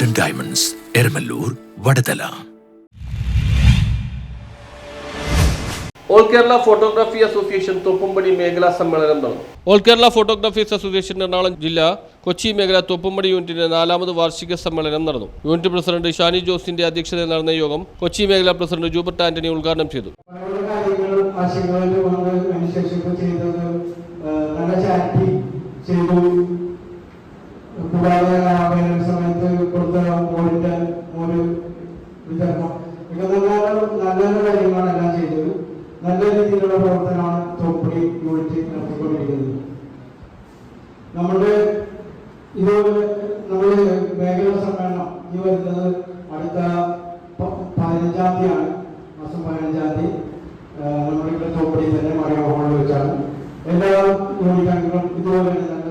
Eramalloor Vadathala all Kerala photography association Thoppumpady മേഖലാ സമ്മേളനം നടന്നു all Kerala photographers association Ernakulam ജില്ല കൊച്ചി മേഖല തോപ്പുംപടി യൂണിറ്റിന്റെ നാലാമത് വാർഷിക സമ്മേളനം നടന്നു. യൂണിറ്റ് പ്രസിഡന്റ് ഷാനി ജോസിന്റെ അധ്യക്ഷതയിൽ നടന്ന യോഗം കൊച്ചി മേഖലാ പ്രസിഡന്റ് ജൂബർട്ട് ആന്റണി ഉദ്ഘാടനം ചെയ്തു. കാര്യങ്ങളും കാര്യങ്ങളാണ് എല്ലാം ചെയ്തത് നല്ല രീതിയിലുള്ള പ്രവർത്തനമാണ് തോപ്പുടി യൂണിറ്റ് നടത്തിക്കൊണ്ടിരിക്കുന്നത്. നമ്മുടെ ഇതുപോലെ നമ്മൾ മേഖല സമ്മേളനം ഈ വരുന്നത് അടുത്ത പതിനഞ്ചാം തീയതിയാണ്. മാസം പതിനഞ്ചാം തീയതി. നമ്മുടെ ഇവിടെ തോപ്പടി തന്നെ മറിയ ഹോളിൽ വെച്ചാണ്. എല്ലാ യൂണിറ്റ് അംഗങ്ങളും ഇതുപോലെ തന്നെ നല്ല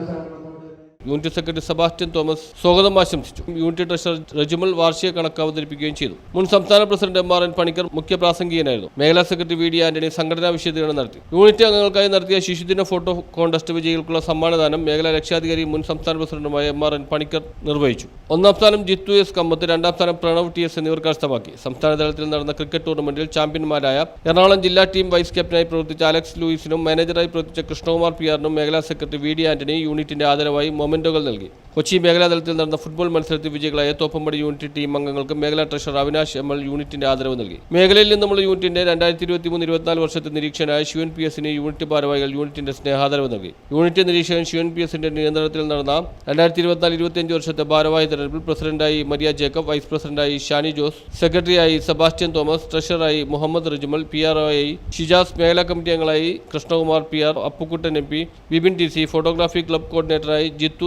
യൂണിറ്റ് സെക്രട്ടറി സെബാസ്റ്റ്യൻ തോമസ് സ്വാഗതം ആശംസിച്ചു. യൂണിറ്റ് ട്രഷറർ റജിമൽ വാർഷിക കണക്ക് അവതരിപ്പിക്കുകയും ചെയ്തു. മുൻ സംസ്ഥാന president M R N Panicker മുഖ്യ പ്രാസംഗികനായിരുന്നു. മേഖലാ സെക്രട്ടറി വി ഡി ആന്റണി സംഘടനാ വിശദീകരണം നടത്തി യൂണിറ്റ് അംഗങ്ങൾക്കായി നടത്തിയ ശിശുദിന ഫോട്ടോ കോൺടെസ്റ്റ് വിജയികൾക്കുള്ള സമ്മാനദാനം മേഖലാ രക്ഷാധികാരി മുൻ സംസ്ഥാന പ്രസിഡന്റുമായ എം ആർ എൻ പണിക്കർ നിർവഹിച്ചു. ഒന്നാം സ്ഥാനം ജിത്തു എസ് കമ്മത്ത് രണ്ടാം സ്ഥാനം പ്രണവ് ടി എസ് എന്നിവർ കരസ്ഥമാക്കി. സംസ്ഥാന തലത്തിൽ നടന്ന ക്രിക്കറ്റ് ടൂർണമെന്റിൽ ചാമ്പ്യന്മാരായ എറണാകുളം ജില്ലാ ടീം വൈസ് ക്യാപ്റ്റനായി പ്രവർത്തിച്ച അലക്സ് ലൂയിസിനും മാനേജറായി പ്രവർത്തിച്ച കൃഷ്ണകുമാർ പി ആറിനും മേഖലാ സെക്രട്ടറി വി ഡി ആന്റണി യൂണിറ്റിന്റെ ആദരവായി മൊമെന്റുകൾ നൽകി. കൊച്ചി മേഖലാ തലത്തിൽ നടന്ന ഫുട്ബോൾ മത്സരത്തിൽ വിജയികളായ തോപ്പമ്പടി യൂണിറ്റ് ടീം അംഗങ്ങൾക്ക് മേഖലാ ട്രഷറർ അവിനാശ് എം എൽ യൂണിറ്റിന്റെ ആദരവ് നൽകി. മേഖലയിൽ നിന്നുള്ള യൂണിറ്റിന്റെ രണ്ടായിരത്തി ഇരുപത്തി മൂന്ന് ഇരുപത്തിനാല് വർഷത്തെ നിരീക്ഷകനായ ശിവൻ പി എസിന് യൂണിറ്റ് ഭാരവാഹികൾ യൂണിറ്റിന്റെ സ്നേഹാദരവ് നൽകി. യൂണിറ്റ് നിരീക്ഷകൻ ശിവൻ പി എസിന്റെ നിയന്ത്രണത്തിൽ നടന്ന രണ്ടായിരത്തി ഇരുപത്തിനാല് ഇരുപത്തിയഞ്ച് വർഷത്തെ ഭാരവാഹി തെരഞ്ഞെടുപ്പിൽ പ്രസിഡന്റായി മരിയ ജേക്കബ് വൈസ് പ്രസിഡന്റായി ഷാനി ജോസ് സെക്രട്ടറിയായി സെബാസ്റ്റ്യൻ തോമസ് ട്രഷററായി മുഹമ്മദ് റിജുമൽ പി ആർ ഒയായി ഷിജാസ് മേഖലാ കമ്മിറ്റി അംഗങ്ങളായി Krishnakumar P R Appukuttan M P Bibin T C photography club കോർഡിനേറ്ററായി Jithu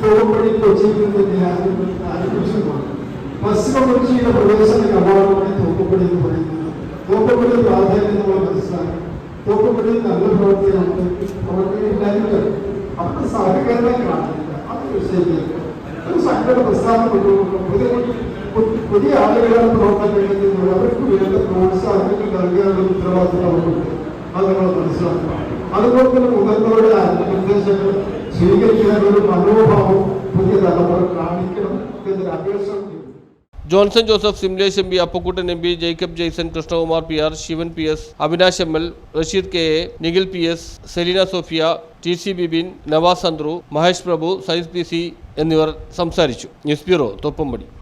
Thodupady കൊച്ചിയിൽ നിന്ന് ആരംഭിച്ചതാണ് പശ്ചിമ കൊച്ചിയുടെ പ്രവേശന കവാടമാണ് തോപ്പുപടി എന്ന് പറയുന്നത് തോപ്പപ്പടി പ്രാധാന്യം നമ്മൾ മനസ്സിലാക്കി തോപ്പപ്പടി നല്ല പ്രവർത്തനമുണ്ട് പ്രവർത്തനം ഇല്ലാതില്ല അവരുടെ സഹകരണം കാണുന്നില്ല അത് വിഷയമില്ല ഒരു സംഘടന പ്രസ്ഥാനം പുതിയ പുതിയ ആളുകളാണ് പ്രവർത്തനം വേണ്ടത് അവർക്ക് വേണ്ട പ്രോത്സാഹനങ്ങൾ നൽകാനുള്ള ഉത്തരവാദിത്തം അവർക്കുണ്ട് അത് നമ്മൾ മനസ്സിലാക്കണം അതുപോലെ തന്നെ മുഖങ്ങളുടെ നിർദ്ദേശങ്ങൾ Johnson Joseph Simlesh M P Appukuttan M P Jacob Jaison Krishnakumar P R Shivan P S Avinash M L Rasheed K A Nikhil P S Selina Sophia T C Bibin Navas Anthru Mahesh Prabhu size P C എന്നിവർ സംസാരിച്ചു. News bureau Thoppumpady